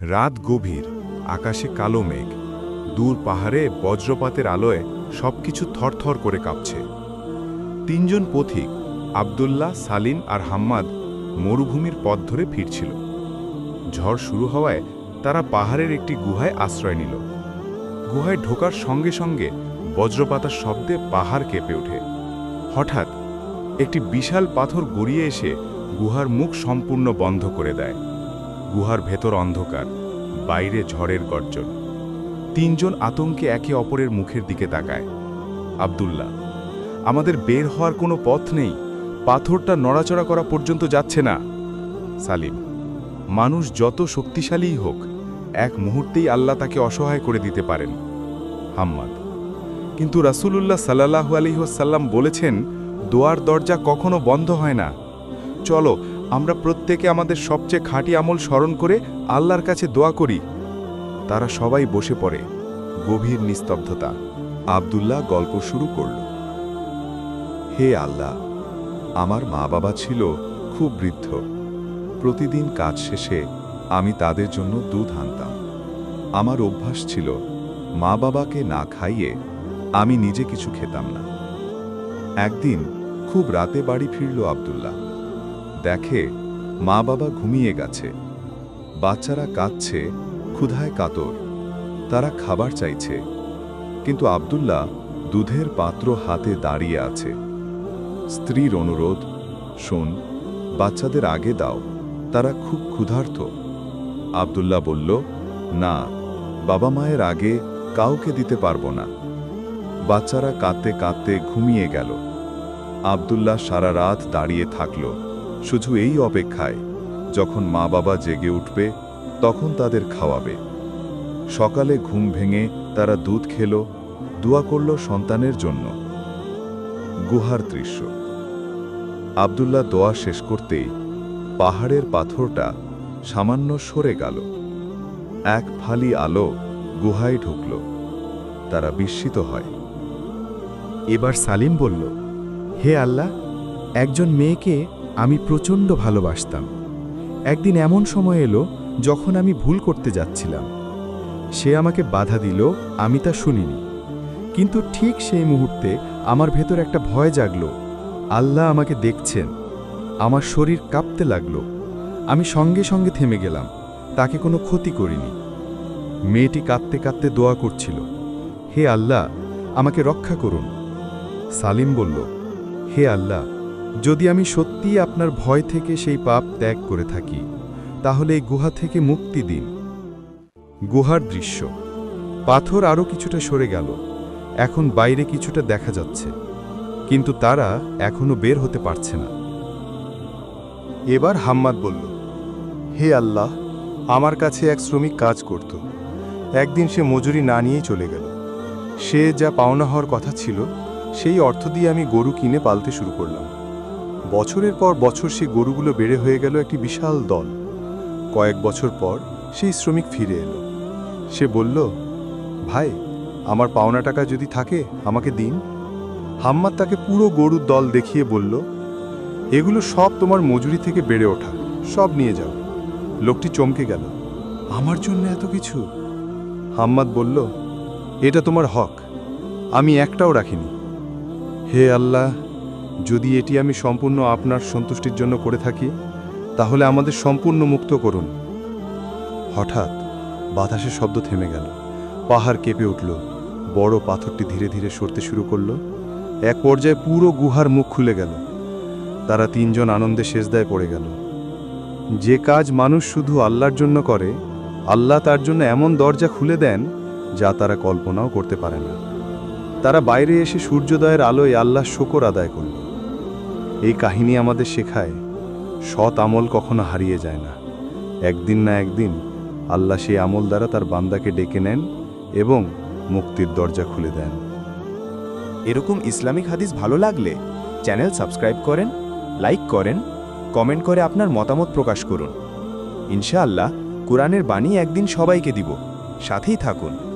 রাত গভীর, আকাশে কালো মেঘ, দূর পাহাড়ে বজ্রপাতের আলোয় সবকিছু থরথর করে কাঁপছে। তিনজন পথিক, আবদুল্লাহ, সালিম আর হাম্মাদ, মরুভূমির পথ ধরে ফিরছিল। ঝড় শুরু হওয়ায় তারা পাহাড়ের একটি গুহায় আশ্রয় নিল। গুহায় ঢোকার সঙ্গে সঙ্গে বজ্রপাতার শব্দে পাহাড় কেঁপে ওঠে। হঠাৎ একটি বিশাল পাথর গড়িয়ে এসে গুহার মুখ সম্পূর্ণ বন্ধ করে দেয়। গুহার ভেতর অন্ধকার, বাইরে ঝড়ের গর্জন। তিনজন আতঙ্কে একে অপরের মুখের দিকে তাকায়। আব্দুল্লাহ, আমাদের বের হওয়ার কোনো পথ নেই, পাথরটা নড়াচড়া করা পর্যন্ত যাচ্ছে না। সালিম, মানুষ যত শক্তিশালীই হোক, এক মুহূর্তেই আল্লাহ তাকে অসহায় করে দিতে পারেন। হাম্মাদ, কিন্তু রাসূলুল্লাহ সাল্লাহু আলহিহাসাল্লাম বলেছেন, দোয়ার দরজা কখনো বন্ধ হয় না। চলো আমরা প্রত্যেকে আমাদের সবচেয়ে খাঁটি আমল স্মরণ করে আল্লাহর কাছে দোয়া করি। তারা সবাই বসে পড়ে। গভীর নিস্তব্ধতা। আব্দুল্লাহ গল্প শুরু করল। হে আল্লাহ, আমার মা বাবা ছিল খুব বৃদ্ধ। প্রতিদিন কাজ শেষে আমি তাদের জন্য দুধ আনতাম। আমার অভ্যাস ছিল মা বাবাকে না খাইয়ে আমি নিজে কিছু খেতাম না। একদিন খুব রাতে বাড়ি ফিরল আব্দুল্লাহ। দেখে মা বাবা ঘুমিয়ে গেছে। বাচ্চারা কাঁদছে, ক্ষুধায় কাতর। তারা খাবার চাইছে। কিন্তু আব্দুল্লাহ দুধের পাত্র হাতে দাঁড়িয়ে আছে। স্ত্রীর অনুরোধ, শোন, বাচ্চাদের আগে দাও। তারা খুব ক্ষুধার্ত। আব্দুল্লাহ বলল, না, বাবা মায়ের আগে কাউকে দিতে পারব না। বাচ্চারা কাঁদতে কাঁদতে ঘুমিয়ে গেল। আব্দুল্লাহ সারা রাত দাঁড়িয়ে থাকল। শুধু এই অপেক্ষায়, যখন মা বাবা জেগে উঠবে, তখন তাদের খাওয়াবে। সকালে ঘুম ভেঙে তারা দুধ খেল, দোয়া করল সন্তানের জন্য। গুহার দৃশ্য। আব্দুল্লাহ দোয়া শেষ করতেই পাহাড়ের পাথরটা সামান্য সরে গেল। এক ফালি আলো গুহায় ঢুকল। তারা বিস্মিত হয়। এবার সালিম বলল, হে আল্লাহ, একজন মেয়েকে আমি প্রচণ্ড ভালোবাসতাম। একদিন এমন সময় এলো যখন আমি ভুল করতে যাচ্ছিলাম। সে আমাকে বাধা দিল, আমি তা শুনিনি। কিন্তু ঠিক সেই মুহূর্তে আমার ভেতর একটা ভয় জাগল। আল্লাহ আমাকে দেখছেন, আমার শরীর কাঁপতে লাগল। আমি সঙ্গে সঙ্গে থেমে গেলাম, তাকে কোনো ক্ষতি করিনি। মেয়েটি কাঁদতে কাঁদতে দোয়া করছিল, হে আল্লাহ, আমাকে রক্ষা করুন। সালিম বলল, হে আল্লাহ যদি আমি সত্যিই আপনার ভয় থেকে সেই পাপ ত্যাগ করে থাকি, তাহলে এই গুহা থেকে মুক্তি দিন। গুহার দৃশ্য। পাথর আরও কিছুটা সরে গেল। এখন বাইরে কিছুটা দেখা যাচ্ছে। কিন্তু তারা এখনও বের হতে পারছে না। এবার হাম্মাদ বলল, হে আল্লাহ, আমার কাছে এক শ্রমিক কাজ করত। একদিন সে মজুরি না নিয়েই চলে গেল। সে যা পাওনা হওয়ার কথা ছিল, সেই অর্থ দিয়ে আমি গরু কিনে পালতে শুরু করলাম। বছরের পর বছর সেই গরুগুলো বেড়ে হয়ে গেল একটি বিশাল দল। কয়েক বছর পর সেই শ্রমিক ফিরে এলো। সে বলল, ভাই, আমার পাওনা টাকা যদি থাকে, আমাকে দিন। হাম্মাদ তাকে পুরো গরুর দল দেখিয়ে বলল, এগুলো সব তোমার মজুরি থেকে বেড়ে ওঠা, সব নিয়ে যাও। লোকটি চমকে গেল, আমার জন্য এত কিছু? হাম্মাদ বলল, এটা তোমার হক, আমি একটাও রাখিনি। হে আল্লাহ যদি এটি আমি সম্পূর্ণ আপনার সন্তুষ্টির জন্য করে থাকি, তাহলে আমাদের সম্পূর্ণ মুক্ত করুন। হঠাৎ বাতাসের শব্দ থেমে গেল। পাহাড় কেঁপে উঠল। বড় পাথরটি ধীরে ধীরে সরতে শুরু করল। এক পর্যায়ে পুরো গুহার মুখ খুলে গেল। তারা তিনজন আনন্দে সেজদায় পড়ে গেল। যে কাজ মানুষ শুধু আল্লাহর জন্য করে, আল্লাহ তার জন্য এমন দরজা খুলে দেন, যা তারা কল্পনাও করতে পারে না। তারা বাইরে এসে সূর্যোদয়ের আলোয় আল্লাহ শকর আদায় করল। এই কাহিনী আমাদের শেখায়, সৎ আমল কখনো হারিয়ে যায় না। একদিন না একদিন আল্লাহ সেই আমল দ্বারা তার বান্দাকে ডেকে নেন এবং মুক্তির দরজা খুলে দেন। এরকম ইসলামিক হাদিস ভালো লাগলে চ্যানেল সাবস্ক্রাইব করেন, লাইক করেন, কমেন্ট করে আপনার মতামত প্রকাশ করুন। ইনশাআল্লাহ কোরআনের বাণী একদিন সবাইকে দিব। সাথেই থাকুন।